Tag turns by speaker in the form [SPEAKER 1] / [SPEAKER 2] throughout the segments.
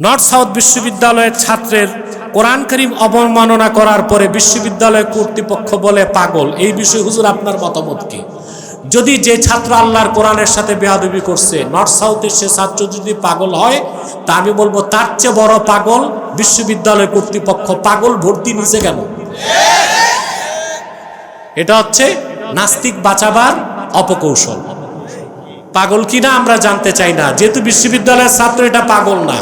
[SPEAKER 1] North south বিশ্ববিদ্যালয়ের ছাত্রের কোরআন করিম অবমাননা করার পরে বিশ্ববিদ্যালয় কর্তৃপক্ষ বলে পাগল। এই বিষয়ে হুজুর, আপনার মতামত কি? যদি যে ছাত্র আল্লাহর কোরআনের সাথে বেয়াদবি করছে, নর্থ সাউথের সে ছাত্র যদি পাগল হয়, তা আমি বলব তার চেয়ে বড় পাগল বিশ্ববিদ্যালয় কর্তৃপক্ষ। পাগল ভর্তি নিচে কেন? এটা হচ্ছে নাস্তিক বাঁচাবার অপকৌশল। পাগল কিনা আমরা জানতে চাই না। যেহেতু বিশ্ববিদ্যালয়ের ছাত্র এটা পাগল না।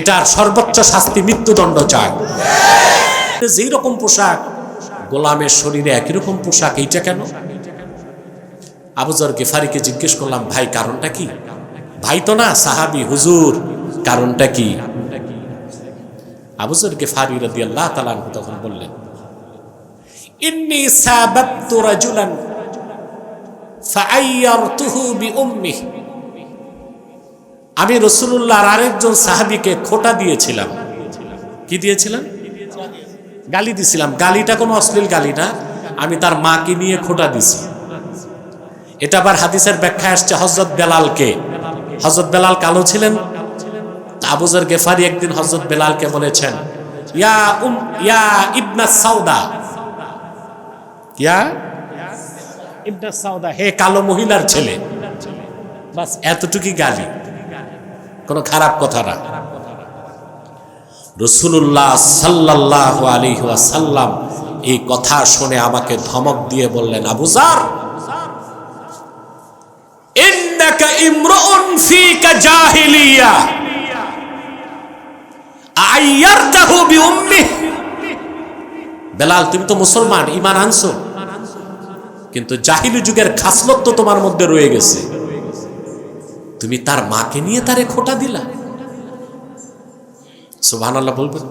[SPEAKER 1] এটার সর্বোচ্চ শাস্তি মৃত্যুদণ্ড চায় যেই রকম পোশাক, গোলামের শরীরে একই রকম পোশাক, এইটা কেন? আবুজর গেফারিকে জিজ্ঞেস করলাম, ভাই, কারণটা কি? ভাই তো না, সাহাবি, হুজুর। কারণটা কি? আবুজর গেফারি রাদি আল্লাহ তালান তখন বললেন, ইন্নি সাবাবতু রাজুলান ফাআইয়ারতুহু বিউম্মিহি আমি রসুল্লাহর আরেকজন সাহাবিকে খোটা দিয়েছিলাম। কি দিয়েছিলাম? গালি দিছিলাম। গালিটা কোনো অশ্লীল গালি না। আমি তার মাকে নিয়ে খোটা দিছি। এটা আবার হাদিসের ব্যাখ্যা আসছে হজরত বেলালকে। হজরত বেলাল কালো ছিলেন। আবুজর গেফারি একদিন হজরত বেলালকে বলেছেন, ইয়া উম, ইয়া ইবনা সাউদা। ইয়া? ইবনা সাউদা। হে কালো মহিলার ছেলে। বাস এতটুকুই গালি। কোনো খারাপ কথা না। রসুল্লাহ সাল্লাহ আলী সাল্লাম এই কথা শুনে আমাকে ধমক দিয়ে বললেন আবুজার বেলাল, তুমি তো মুসলমান, ঈমান আনছো। কিন্তু জাহিলি যুগের খাসলত তো তোমার মধ্যে রয়ে গেছে। তুমি তার মাকে নিয়ে তারে খোটা দিলা। আল্লাহ বলবেন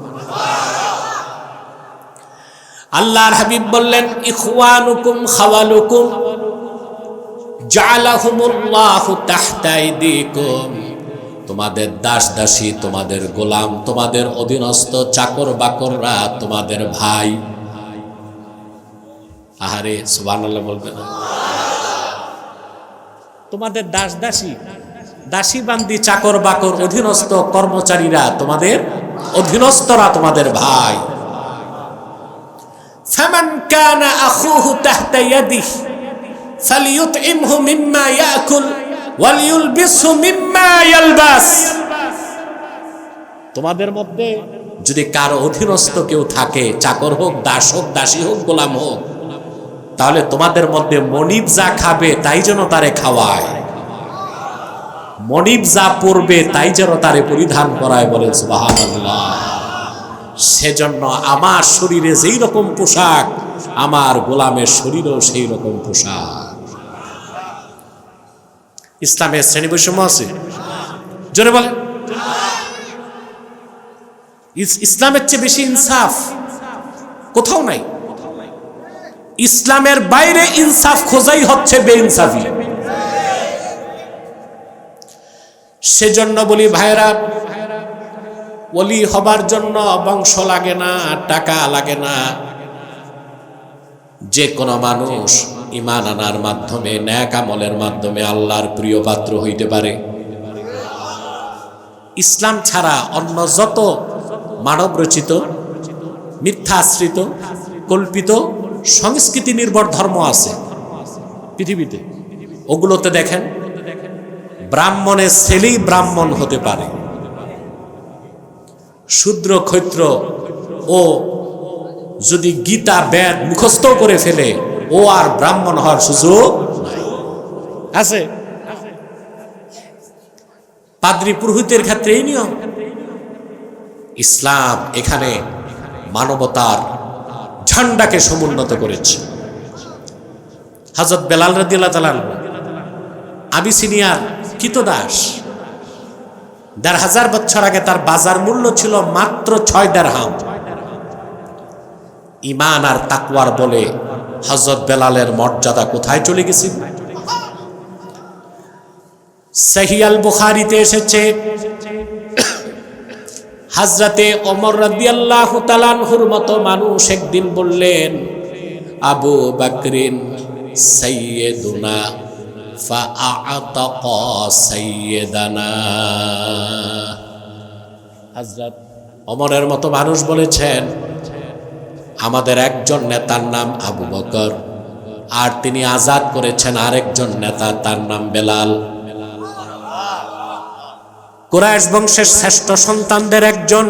[SPEAKER 1] আল্লাহর হাবিব বললেন, ইখওয়ানুকুম খাওয়ালুকুম জালাহুমুল্লাহু তাহতা আইদিকুম। তোমাদের দাস দাসী তোমাদের গোলাম, তোমাদের অধীনস্থ চাকর বাকররা তোমাদের ভাই। আহারে, সুবহানাল্লাহ বলবেন তোমাদের দাস দাসী দাসী বান্দি চাকর বাকর অধীনস্থ কর্মচারীরা তোমাদের, অধীনস্থরা তোমাদের ভাই। ফামান কানা আখুহু তাহতা ইয়াদিহি ফালিয়ুতইমহু মিম্মা ইয়াকুল, ওয়ালিয়ুলবিসহু মিম্মা ইয়ালবাস। তোমাদের মধ্যে যদি কার অধীনস্থ কেউ থাকে, চাকর হোক, দাস হোক, দাসী হোক, গোলাম হোক, তাহলে তোমাদের মধ্যে মনিব যা খাবে, তাই যেন তারে খাওয়ায়। মনিব যা পরবে তাই যেন তারে পরিধান করায় বলে, সুবহানাল্লাহ। সেজন্য আমার শরীরে যেই রকম পোশাক, আমার গোলামের শরীরেও সেই রকম পোশাক। ইসলামের শ্রেণি বৈষম্য আছে? জোরে বলে ইস- ইসলামের চেয়ে বেশি ইনসাফ কোথাও নাই। ইসলামের বাইরে ইনসাফ খোঁজাই হচ্ছে বে বেইনসাফি। সেজন্য বলি ভাইরা ওলি হবার জন্য বংশ লাগে না, টাকা লাগে না। যে কোনো মানুষ ইমান আনার মাধ্যমে, ন্যাক আমলের মাধ্যমে আল্লাহর প্রিয় পাত্র হইতে পারে। ইসলাম ছাড়া অন্য যত মানব রচিত মিথ্যা আশ্রিত কল্পিত, সংস্কৃতি নির্ভর ধর্ম আছে পৃথিবীতে, ওগুলোতে দেখেন। ব্রাহ্মণের ছেলেই ব্রাহ্মণ হতে পারে। শূদ্র ক্ষৈত্র ও যদি গীতা, বেদ মুখস্থ করে ফেলে, ও আর ব্রাহ্মণ হওয়ার সুযোগ। আছে? পাদ্রী পুরোহিতের ক্ষেত্রে এই নিয়ম। ইসলাম এখানে মানবতার ঝান্ডাকে সমুন্নত করেছে। হজরত বেলাল রাদিল্লা তালান আবিসিনিয়ার কিতদাস দেড় হাজার বছর আগে তার বাজার মূল্য ছিল মাত্র ছয় দেড় হাম ইমান আর তাকওয়ার বলে হজরত বেলালের মর্যাদা কোথায় চলে গেছে? সহিয়াল বুখারিতে এসেছে হাজরাতে অমর রাদিয়াল্লাহু তাআলাহুর মতো মানুষ একদিন বললেন, আবু বাকরিন সাইয়্যিদানা হাজরত অমরের মতো মানুষ বলেছেন, আমাদের একজন নেতার নাম আবু বকর, আর তিনি আজাদ করেছেন আরেকজন নেতা তার নাম বেলাল। কুরাইশ বংশের শ্রেষ্ঠ সন্তানদের একজন,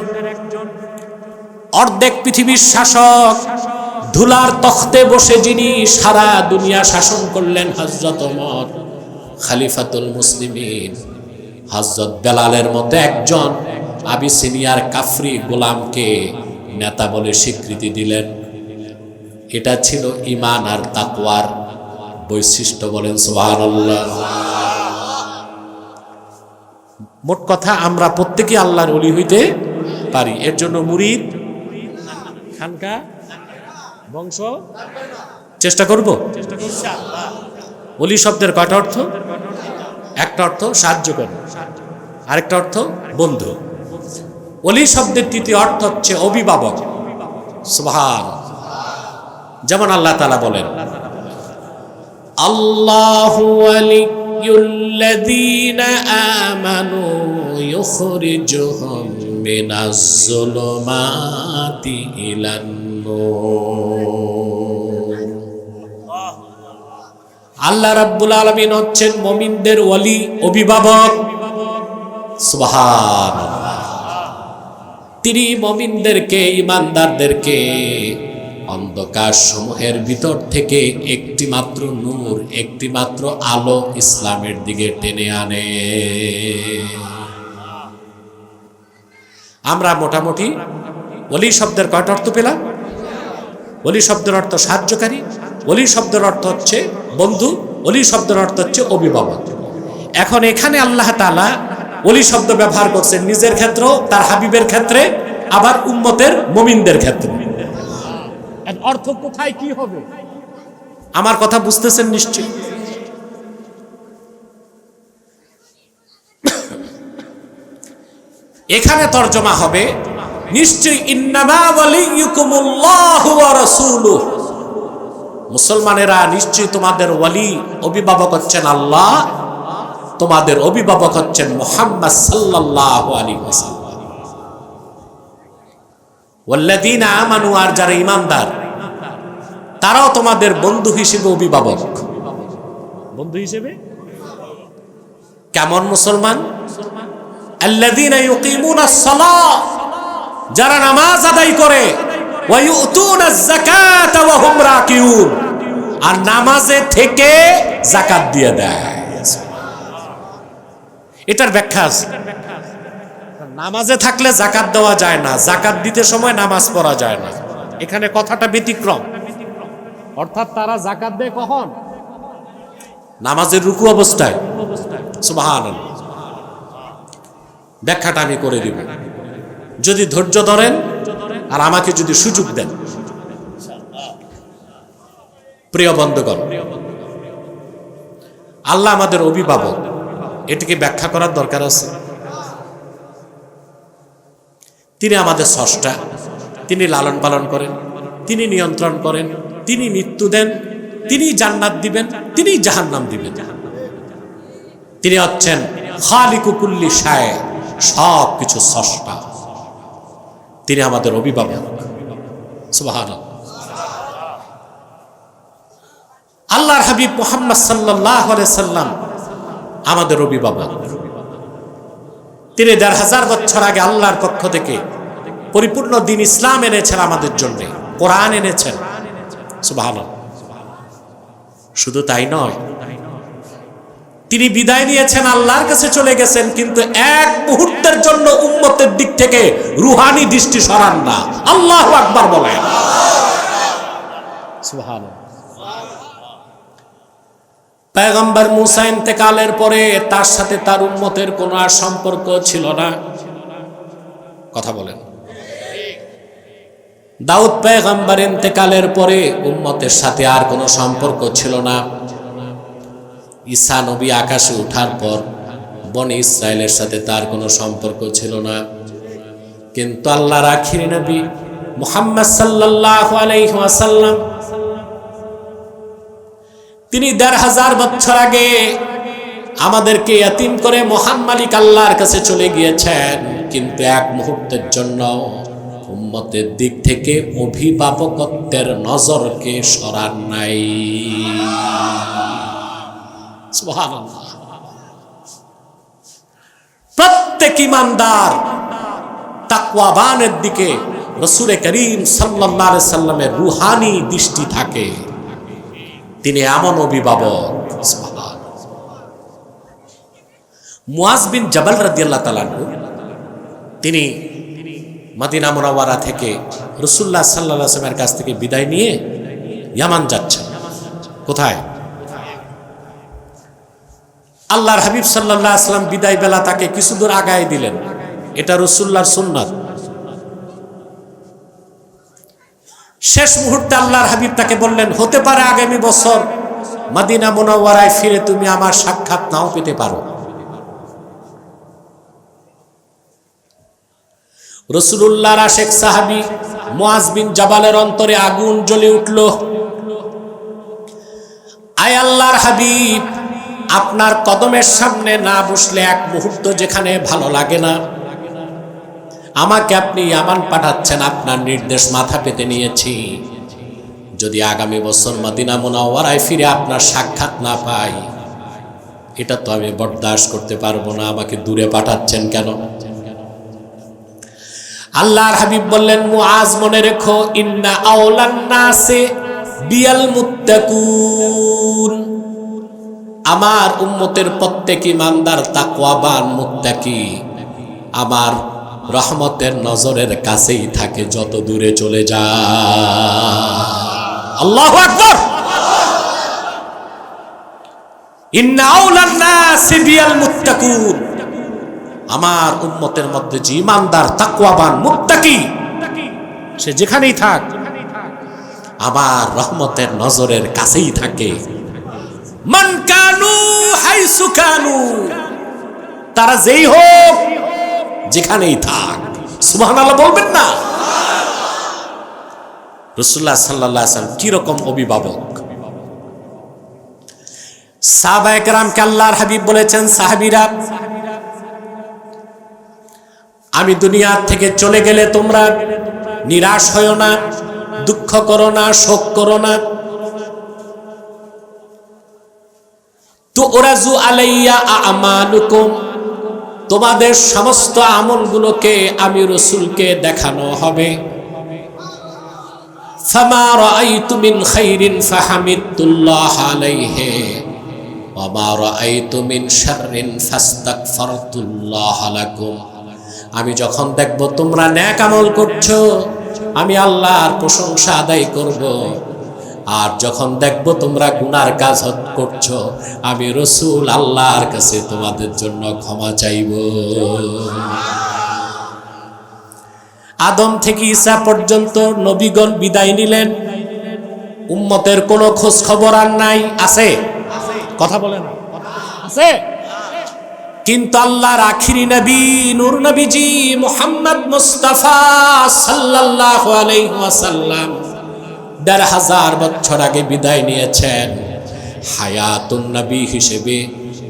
[SPEAKER 1] অর্ধেক পৃথিবীর শাসক ধুলার তখতে বসে যিনি সারা দুনিয়া শাসন করলেন হজরত ওমর, খালিফাতুল মুসলিমিন। হজরত বেলালের মতো একজন আবি আবিসিনিয়ার কাফরি গোলামকে নেতা বলে স্বীকৃতি দিলেন। এটা ছিল ইমান আর তাকওয়ার বৈশিষ্ট্য বলেন সুবহানাল্লাহ। মোট কথা, আমরা প্রত্যেকে আল্লাহর অলি হইতে পারি। এর জন্য মুরিদ, খানকা বংশ? চেষ্টা করব? অলি শব্দের কয়টা অর্থ? একটা অর্থ সাহায্য করে। আরেকটা অর্থ বন্ধু। অলি শব্দের তৃতীয় অর্থ হচ্ছে অভিভাবক। সুবহান। যেমন আল্লাহ তালা বলেন আল্লাহু আমানু ইউখরিজুহুম মিনাজ যুলুমাতি ইলান নূর আল্লাহ রাব্বুল আলামিন হচ্ছেন মমিনদের ওয়ালি, অভিভাবক। তিনি মমিনদেরকে, ইমানদারদেরকে অন্ধকার সমূহের ভিতর থেকে একটি মাত্র নূর একটি মাত্র আলো ইসলামের দিকে টেনে আনে। আমরা মোটামুটি অলি শব্দের কয়টা অর্থ পেলাম? অলি শব্দের অর্থ সাহায্যকারী অলি শব্দের অর্থ হচ্ছে বন্ধু অলি শব্দের অর্থ হচ্ছে অভিভাবক। এখন এখানে আল্লাহ তালা অলি শব্দ ব্যবহার করছেন নিজের ক্ষেত্রেও তার হাবিবের ক্ষেত্রে আবার উম্মতের মমিনদের ক্ষেত্রে। অর্থ কোথায় কি হবে? আমার কথা বুঝতেছেন নিশ্চয় এখানে তর্জমা হবে নিশ্চয়ই মুসলমানেরা নিশ্চয়ই তোমাদের ওয়ালি, অভিভাবক হচ্ছেন আল্লাহ, তোমাদের অভিভাবক হচ্ছেন মোহাম্মদ আমানু, আর যারা ঈমানদার, তারাও তোমাদের বন্ধু হিসেবে অভিভাবক। বন্ধু হিসেবে? কেমন মুসলমান? আল্লাযীনা ইউকিমুনাস সালাহ যারা নামাজ আদায় করে আর নামাজে থেকে জাকাত দিয়ে দেয়। এটার ব্যাখ্যা নামাজে থাকলে জাকাত দেওয়া যায় না জাকাত দিতে সময় নামাজ পড়া যায় না। এখানে কথাটা ব্যতিক্রম। অর্থাৎ তারা জাকাত দেয় কখন? নামাজের রুকু অবস্থায়। সুবাহান ব্যাখ্যাটা আমি করে দিব। যদি ধৈর্য ধরেন আর আমাকে যদি সুযোগ দেন। প্রিয় বন্ধুগণ, আল্লাহ আমাদের অভিভাবক। এটিকে ব্যাখ্যা করার দরকার আছে। তিনি আমাদের স্রষ্টা। তিনি লালন পালন করেন, তিনি নিয়ন্ত্রণ করেন, তিনি মৃত্যু দেন, তিনি জান্নাত দিবেন, তিনি জাহান্নাম দিবেন। তিনি হচ্ছেন খালিকুকুল্লি সায় সব কিছু স্রষ্টা। তিনি আমাদের অভিভাবক। সুবাহান আল্লাহর হাবিব মোহাম্মদ সাল্লাহ সাল্লাম আমাদের অভিভাবক। তিনি দেড় হাজার বছর আগে আল্লাহর পক্ষ থেকে পরিপূর্ণ দিন ইসলাম এনেছেন আমাদের জন্য, কোরআন এনেছেন। সুবাহ শুধু তাই নয় তিনি বিদায় নিয়েছেন, আল্লাহর কাছে চলে গেছেন, কিন্তু এক মুহূর্তের জন্য উম্মতের দিক থেকে রুহানি দৃষ্টি সরান না। আল্লাহ আকবার বলেন। পেগম্বর মুসা ইন্তেকালের পরে তার সাথে তার উম্মতের কোনো আর সম্পর্ক ছিল না। কথা বলেন। দাউদ পেগম্বর ইন্তেকালের পরে উম্মতের সাথে আর কোনো সম্পর্ক ছিল না। ঈসা নবী আকাশে ওঠার পর বন ইসরায়েলের সাথে তার কোনো সম্পর্ক ছিল না। কিন্তু আল্লাহ রাখির নবী মুহাম্মদ সাল্লাল্লাহু আলাইহি ওয়াসাল্লাম তিনি দেড় হাজার বছর আগে আমাদেরকে এতিম করে মহান মালিক আল্লাহর কাছে চলে গিয়েছেন। কিন্তু এক মুহূর্তের জন্য উম্মতের দিক থেকে অভিভাবকত্বের নজরকে সরান নাই। প্রত্যেক ইমানদার তাকওয়াবানের দিকে রসুরে করিম আলাইহি সাল্লামের রুহানি দৃষ্টি থাকে। তিনি এমন অভিভাবক। মুয়াজ জাবাল রাদিয়াল্লাহু তাআলা তিনি মদিনা মুনাওয়ারা থেকে রসুল্লাহ সাল্লাহ আসলামের কাছ থেকে বিদায় নিয়ে ইয়ামান যাচ্ছেন। কোথায়? আল্লাহর হাবিব সাল্লাহ আসলাম বিদায় বেলা তাকে কিছু দূর আগায় দিলেন। এটা রসুল্লাহর সুন্নাত। শেষ মুহূর্তে আল্লাহর হাবিব তাকে বললেন, হতে পারে আগামী বছর মাদিনা মোনাওয়ারায় ফিরে তুমি আমার সাক্ষাৎ নাও পেতে পারো। রসুল্লাহর আশেখ সাহাবি মুয়াজ বিন জাবালের অন্তরে আগুন জ্বলে উঠল। আয় আল্লাহর হাবিব আপনার কদমের সামনে না বসলে এক মুহূর্ত যেখানে ভালো লাগে না। আমাকে আপনি আমান পাঠাচ্ছেন, আপনার নির্দেশ মাথা পেতে নিয়েছি। যদি আগামী বছর মদিনা মোনাওয়ারায় ফিরে আপনার সাক্ষাৎ না পাই, এটা তো আমি বরদাস্ত করতে পারব না, আমাকে দূরে পাঠাচ্ছেন কেন? আল্লাহর হাবিব বললেন, মুআজ মনে রেখো, ইন্না আওলান নাসে বিয়াল মুত্তাকুন। আমার উম্মতের প্রত্যেক ইমানদার তাকওয়াবান, মুত্তাকি। আমার রহমতের নজরের কাছেই থাকে যত দূরে চলে যা। আল্লাহু আকবার! আমার উম্মতের মধ্যে যে ইমানদার, তাকওয়াবান, মুত্তাকি, সে যেখানেই থাক, আমার রহমতের নজরের কাছেই থাকে। মান কানু তারা যেই হোক, যেখানেই থাক। সুবহানাল্লাহ বলবেন না? রসুল্লাহ সাল্লাহ সাল্লাম কীরকম অভিভাবক? হাবিব বলেছেন, সাহাবিরা, আমি দুনিয়ার থেকে চলে গেলে তোমরা নিরাশ হও না, দুঃখ করো না, শোক করো না। তো ওরাজু আলাইয়া আমানুকুম তোমাদের সমস্ত আমলগুলোকে আমি রসুলকে দেখানো হবে। ফামা রাআইতু মিন খাইরিন ফাহামিদতুল্লাহ আলাইহি। ওয়া মা রাআইতু মিন শাররিন ফাস্তাগফারতুল্লাহ লাকুম। আমি যখন দেখব তোমরা ন্যাক আমল করছ, আমি আল্লাহর প্রশংসা আদায় করব। আর যখন দেখব তোমরা গুনার কাজ করছ আমি রসুল আল্লাহর কাছে তোমাদের জন্য ক্ষমা চাইব। আদম থেকে ঈসা পর্যন্ত নবীগণ বিদায় নিলেন। উম্মতের কোনো খোঁজ খবর আর নাই। আছে? কথা বলে না। আছে? কিন্তু আল্লাহর আখিরি নবী নূর নবীজি মুহাম্মদ মুস্তাফা সাল্লাল্লাহু আলাইহি ওয়াসাল্লাম দেড় হাজার বছর আগে বিদায় নিয়েছেন। হায়াতুন নবী হিসেবে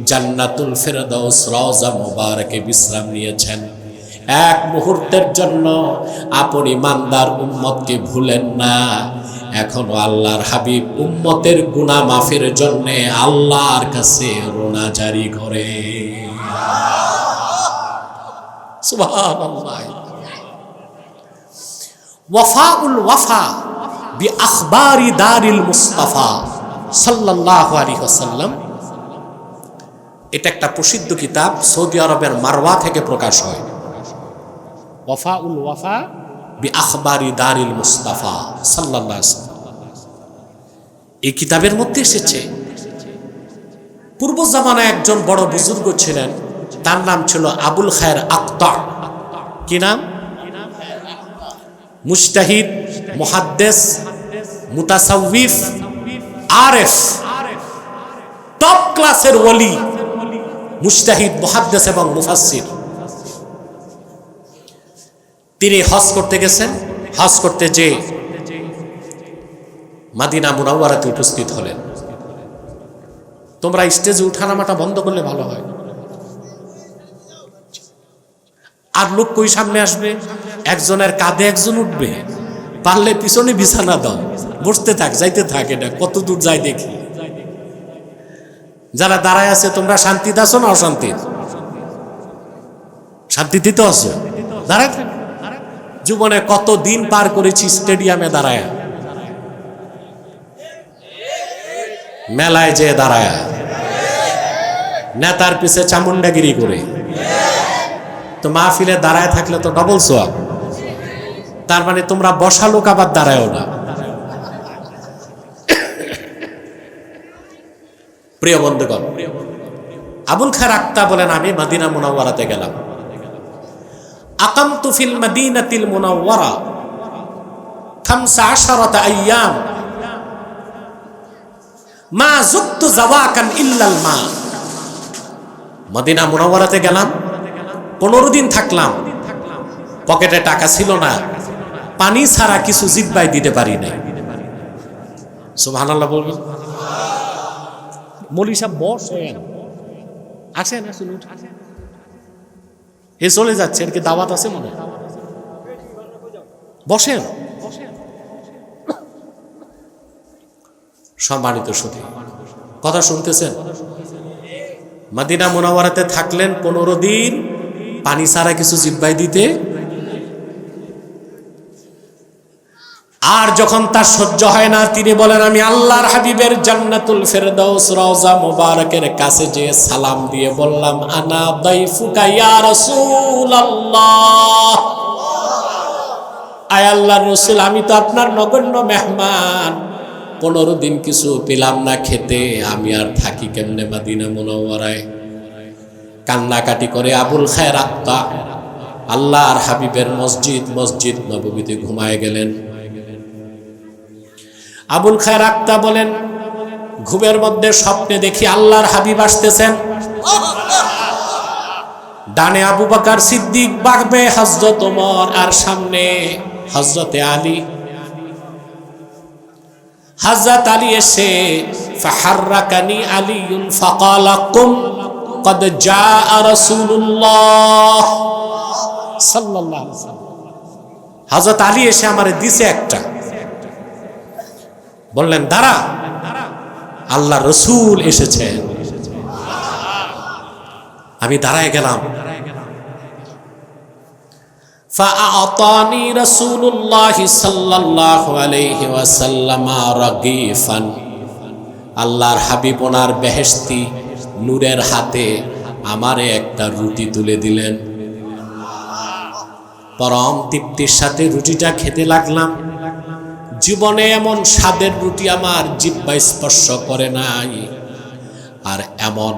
[SPEAKER 1] জান্নাতুল ফেরদাউস রওজা মুবারকে বিশ্রাম নিয়েছেন। এক মুহূর্তের জন্য আপন ইমানদার উম্মতকে ভুলেন না। এখনও আল্লাহর হাবিব উম্মতের গুনাহ মাফের জন্যে আল্লাহর কাছে রোনা জারি করে। ওয়াফা উল ওয়াফা। বি আখবারি দারিল মুস্তাফা সাল্লাল্লাহু আলাইহি ওয়াসাল্লাম। এটা একটা প্রসিদ্ধ কিতাব সৌদি আরবের মারওয়া থেকে প্রকাশ হয়। ওয়াফা বি আখবারি দারিল মুস্তাফা সাল্লাল্লাহু আলাইহি এই কিতাবের মধ্যে এসেছে পূর্ব জামানায় একজন বড় বুজুর্গ ছিলেন তার নাম ছিল আবুল খায়ের আক্তার কি নাম? মুস্তাহিদ মুহাদ্দেস মুতাসাউফ আরএফ, টপ ক্লাসের ওলি মুস্তাহিদ মুহাদ্দেস এবং মুফাসসির। তিনি হজ করতে গেছেন। হজ করতে যে মাদিনা মুনাওয়ারাতে উপস্থিত হলেন। তোমরা স্টেজে উঠানামাটা বন্ধ করলে ভালো হয়। আর লোক কই সামনে আসবে? একজনের কাঁধে একজন উঠবে। পারলে পিছনে বিছানা দাও। বসতে থাক, যাইতে থাক এটা, কত দূর যায় দেখি। যারা দাঁড়ায় আছে, তোমরা শান্তিতে আছো না অশান্তি শান্তিতে তো আছো। দাঁড়ায়। জীবনে কত দিন পার করেছি স্টেডিয়ামে দাঁড়ায়। মেলায় যে দাঁড়ায়। নেতার পিছে চামুন্ডাগিরি করে। তো মাহফিলে দাঁড়ায় থাকলে তো ডবল সোয়াব তার মানে তোমরা বসা লোক আবার দাঁড়ায়ও না। প্রিয় বন্ধুগণ, আবুল খার আক্তা বলেন, আমি মদিনা মুনাওয়ারাতে গেলাম। আকামতু ফিল মদিনাতিল মুনাওয়ারা খামসা মা যুক্তু জাওয়াকান ইল্লাল মা। মদিনা মুনাওয়ারাতে গেলাম, পনেরো দিন থাকলাম। পকেটে টাকা ছিল না, পানি ছাড়া কিছু জিব্বাই দিতে পারি নাই। সুবহানাল্লাহ বলবেন। মলি সাহেব বসেন আসেন আসেন চলে যাচ্ছে কি দাওয়াত আছে মনে বসেন। সম্মানিত শুধু কথা শুনতেছেন? মাদিনা মোনাওয়ারাতে থাকলেন পনেরো দিন, পানি ছাড়া কিছু জিব্বাই দিতে আর যখন তার সহ্য হয় না, তিনি বলেন, আমি আল্লাহর হাবিবের জান্নাতুল ফেরদাউস রওজা মুবারকের কাছে যে সালাম দিয়ে বললাম, আনা দাইফুকা ইয়া রাসূলুল্লাহ। আয় আল্লাহর রসুল, আমি তো আপনার নগণ্য মেহমান। পনেরো দিন কিছু পেলাম না খেতে, আমি আর থাকি কেমনে মাদিনা মনোয়ারায় কান্নাকাটি করে আবুল খায়ের আল্লাহর হাবিবের মসজিদ মসজিদ নবমীতে ঘুমায় গেলেন। আবুল খায়ের আক্তা বলেন ঘুমের মধ্যে স্বপ্নে দেখি আল্লাহর হাবিব আসতেছেন ডানে আবু বাকার সিদ্দিক বাগবে হজরত ওমর আর সামনে হজরতে আলী হজরত আলী এসে ফাহাররাকানি আলিউন ফাকালা কুম قد جاء رسول الله সাল্লাল্লাহু আলাইহি ওয়াসাল্লাম হযরত আলী এসে আমারে দিছে একটা বললেন দাঁড়া আল্লাহ রসুল এসেছেন আমি দাঁড়ায় গেলাম فأعطاني رسول الله صلى الله عليه وسلم رغيفا আল্লাহর হাবিব ওনার বেহেশতি নূরের হাতে আমারে একটা রুটি তুলে দিলেন পরম তৃপ্তির সাথে রুটিটা খেতে লাগলাম জীবনে এমন স্বাদের রুটি আমার জিব্বা স্পর্শ করে নাই। আর এমন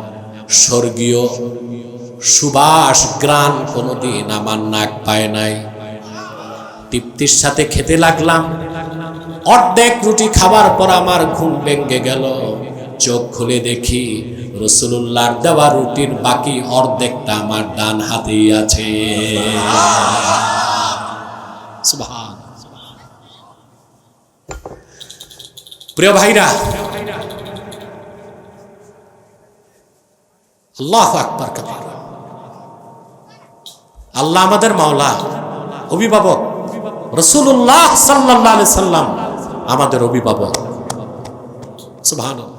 [SPEAKER 1] স্বর্গীয় সুবাস গ্রান কোনোদিন আমার নাক পায় নাই। তৃপ্তির সাথে খেতে লাগলাম। অর্ধেক রুটি খাবার পর আমার ঘুম ভেঙে গেল। চোখ খুলে দেখি রসুল্লাহর দেওয়া রুটির বাকি অর্ধেকটা আমার ডান হাতেই আছে। সুবহান। প্রিয় ভাইরা, আল্লাহ আকবর কবির। আল্লাহ আমাদের মাওলা, অভিভাবক রসুল্লাহ সাল্লাহ সাল্লাম আমাদের অভিভাবক। সুবহানাল্লাহ।